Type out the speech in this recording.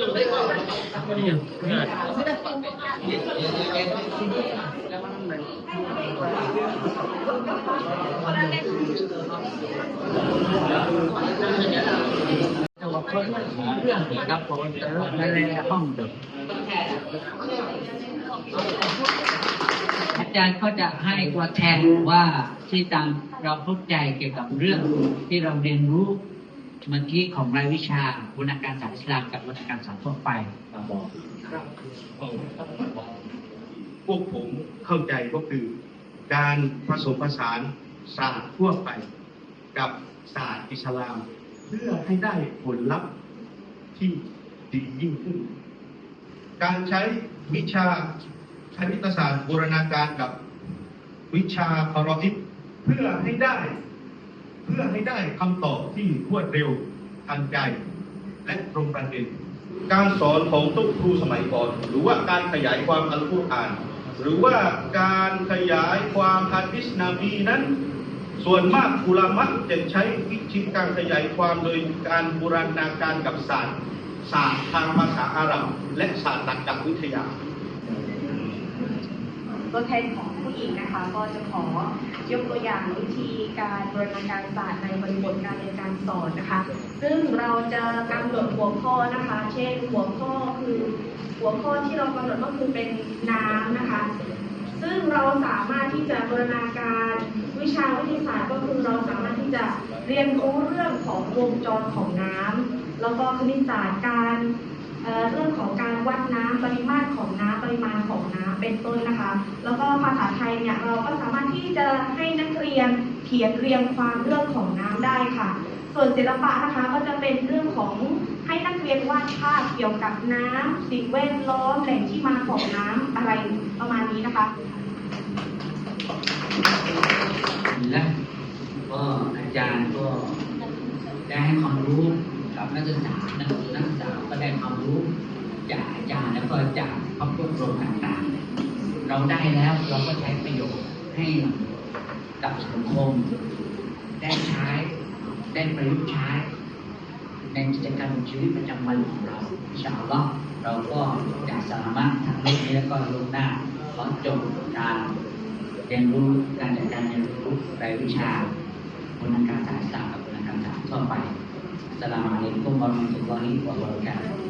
ตัวคนเรื่องครับผมนั่นห้องเดิมอาจารย์ก็จะให้ตัวแทนว่าที่ตามเราเข้าใจเกี่ยวกับเรื่องที่เราเรียนรู้ เมื่อกี้ของรายวิชาวรรณการศาสตร์อิสลามกับวรรณการศาสตร์ทั่วไปพวกผมเข้าใจก็คือ การผสมผสานศาสตร์ทั่วไป กับศาสตร์อิสลาม เพื่อให้ได้ผลลัพธ์ที่ดียิ่งขึ้น การใช้วิชาคณิตศาสตร์บูรณาการกับวิชาคารอิเพื่อให้ได้ พื่อให้ได้คำตอบที่รวดเร็วทันใจ และตรงประเด็น การสอนของทุกครูสมัยก่อน หรือว่าการขยายความอัลกุรอาน หรือว่าการขยายความฮะดิษนบีนั้น ส่วนมากอุลามะจะใช้วิธีการขยายความโดยการบูรณาการกับศาสตร์ศาสตร์ทางภาษาอาหรับ และศาสตร์ตรรกวิทยา ตัวแทนของผู้หญิงนะคะ ก็จะขอยกตัวอย่างวิธีการบริหารการศาสตร์ในบริบทการเรียนการสอนนะคะ ซึ่งเราจะกำหนดหัวข้อนะคะ เช่นหัวข้อคือหัวข้อที่เรากำหนดก็คือเป็นน้ำนะคะ ซึ่งเราสามารถที่จะบรณาการวิชาวิทยาศาสตร์ก็คือเราสามารถที่จะเรียนรู้เรื่องของวงจรของน้ำแล้วก็คณิตศาสตร์การ เรื่องของการวัดน้ำปริมาตรของน้ำปริมาณของน้ำเป็นต้นนะคะ แล้วก็ภาษาไทยเนี่ยเราก็สามารถที่จะให้นักเรียนเขียนเรียงความเรื่องของน้ำได้ค่ะ ส่วนศิลปะนะคะก็จะเป็นเรื่องของให้นักเรียนวาดภาพเกี่ยวกับน้ำสิ่งแวดล้อมแหล่งที่มาของน้ำอะไรประมาณนี้นะคะและก็อาจารย์ก็ได้ให้ความรู้กับนักศึกษานักศึกษานักศึกษาก็ได้ความ รู้จากอาจารย์แล้วก็จากครอบครัวโครงต่างๆ เราได้แล้วเราก็ใช้ประโยชน์ให้กับสังคม ได้ใช้ได้ประยุกต์ใช้ในกิจกรรมชีวิตประจำวันของเราชาอัลลอฮ์เราก็จะสามารถทำเรื่องนี้แล้วก็ลงหน้าขอจบการเรียนรู้การจัดการเรียนรู้รายวิชาบนการศาสตร์กับวรรณการศาสตร์ทั่วไปสลามุอะลัยกุมวะเราะห์มะตุลลอฮิวะบะเราะกาตุฮ์